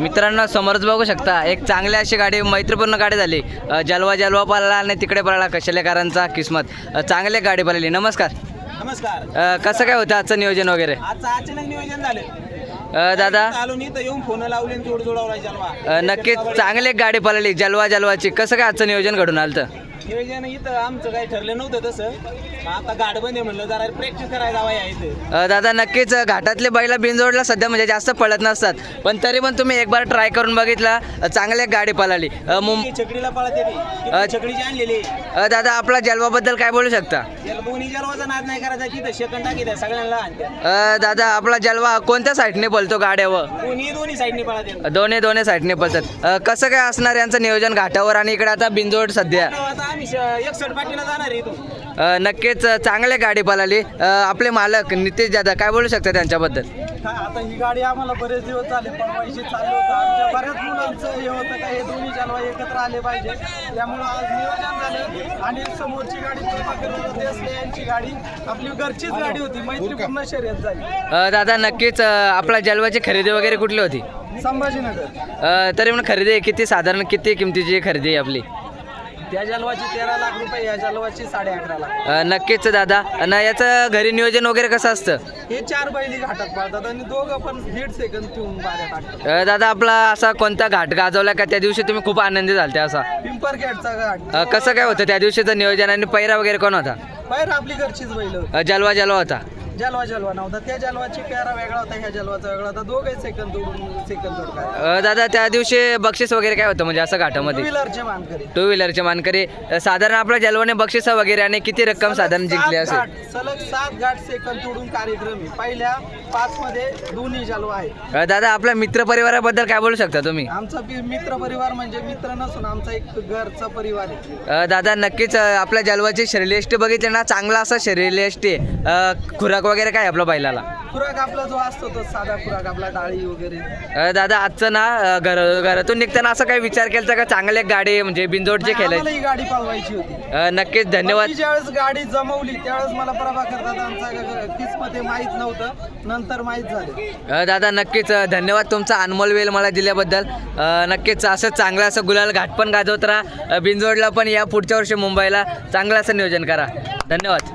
मित्रांनो समोरच बघू शकता एक चांगली अशी गाडी मैत्रीपूर्ण गाडी झाली. जलवा जलवा पळाला आणि तिकडे पळाला कशेलेकरांचा किस्मत. चांगली गाडी पळाली. नमस्कार. नमस्कार. कसं काय होतं आजचं नियोजन वगैरे? नियोजन झालं. दादा? येऊन फोन लावले नक्कीच चांगली एक गाडी पळाली जलवा जलवाची. कसं काय आजचं नियोजन घडून आलं तर नियोजन इथं आमचं काही ठरलं नव्हतं तसं. आता बंद आहे म्हणलं जरा प्रॅक्टिस करायला इथं. अ, दादा नक्कीच घाटातले बैला बिनजोडला सध्या म्हणजे जास्त पळत नसतात. पण तरी पण तुम्ही एक बार ट्राय करून बघितला अ, चांगली एक गाडी पळाली. अ, मुं छकडीला पळत येते छकडीची आणलेली? अ, दादा आपला जलवाबद्दल काय बोलू शकता? याला दोन्ही जलवाचा नाद नाही करायचा तिथं टाकी द्या सगळ्यांना आणत्या अ, दादा आपला जलवा कोणत्या साईडने बोलतो गाड्यावर? दोन्ही दोन्ही साईडने पळत. दोन्ही दोन्ही साईडने पळतात. अ, कसं काय असणार यांचं नियोजन घाटावर आणि इकडे आता बिंजोड सध्या? आता आम्ही एकसठ पाटीला जाणार आहे इथून. अ, नक्कीच अ, चांगली गाडी पळाली. अ, आपले मालक नितेश दादा काय बोलू शकता त्यांच्याबद्दल? आता ही गाडी आम्हाला बरेच दिवस झाले परवाशी चाललो होतं. आमच्या बऱ्याच मुलांचं हे होतं का हे दोन्ही जलवा एकत्र आले पाहिजे. त्यामुळं आज नियोजन झालं. आणि समोरची गाडी प्रभाकर देसले यांची गाडी आपली घरचीच गाडी होती मैत्रीपूर्ण शर्यत झाली. अ, दादा नक्कीच अ, आपला जलवाची खरेदी वगैरे कुठली होती? संभाजीनगर. अ, तरी पण खरेदी किती साधारण किती किमतीची खरेदी आहे आपली? त्या जलवाची तेरा लाख रुपये या जलवाची साडे अकरा लाख. अ, नक्कीच दादा. आणि याचं घरी नियोजन वगैरे कसं असतं? हे चार बैली घाटात पाळतात आणि दोघं पण दीड सेकंद ठेवून बाऱ्या टाकतात. अ, दादा आपला असा कोणता घाट गाजवला का? त्या दिवशी तुम्ही खूप आनंदी झालते असा. पिंपरखेडचा घाट. अ, कसं काय होतं त्या दिवशीचं नियोजन आणि पैरा वगैरे कोण होता? बाहेर आपली घरचीच बैल अ, जलवा जलवा होता. जलवा जलवा नव्हता त्या जलवाची पेरा वेगळा होता ह्या जलवाचा वेगळा होता. दोघे सेकंद तोडून सेकंद अ, दादा त्या दिवशी बक्षीस वगैरे काय होतं म्हणजे असं टू घाटामध्ये व्हीलरचे मानकरी. टू व्हीलरचे मानकरी. अ, साधारण आपल्या जलवाने बक्षीस वगैरे आणि किती रक्कम साधारण जिंकली सात असेल? घाट, सलग सात घाट सेकंद तोडून कार्यक्रम आहे. पहिल्या पाच मध्ये दोन्ही जलवा आहे अ, दादा आपल्या मित्र परिवाराबद्दल काय बोलू शकता तुम्ही? आमचा पि- मित्र परिवार म्हणजे मित्र नसून आमचा एक घरचा परिवार आहे. अ, दादा नक्कीच अ, आपल्या जलवाची शरीरयष्टी बघितली ना चांगला असा शरीरयष्टी अ, खुराक वगैरे काय आपल्या बैलाला? खुराक आपला जो असतो तो साधा खुराक आपला डाळी वगैरे. अ, दादा आजचं ना घर घरातून निघताना असं काही विचार केला का? चांगले गाडी म्हणजे बिंदोडचे नाही, ही गाडी पळवायची होती. नक्कीच धन्यवाद मी ज्यावेळेस गाडी जमवली त्यावेळेस मला प्रभाकर दादांचा किस्मत हे माहीत नव्हतं. नंतर माहीत झालं. अ, दादा नक्कीच अ, धन्यवाद तुमचा अनमोल वेळ मला दिल्याबद्दल. अ, नक्कीच असं चांगलं असं गुलाल घाट पण गाजवत राहा. अ, बिंजोडला पण या पुढच्या वर्षी मुंबईला चांगलं असं नियोजन करा. धन्यवाद.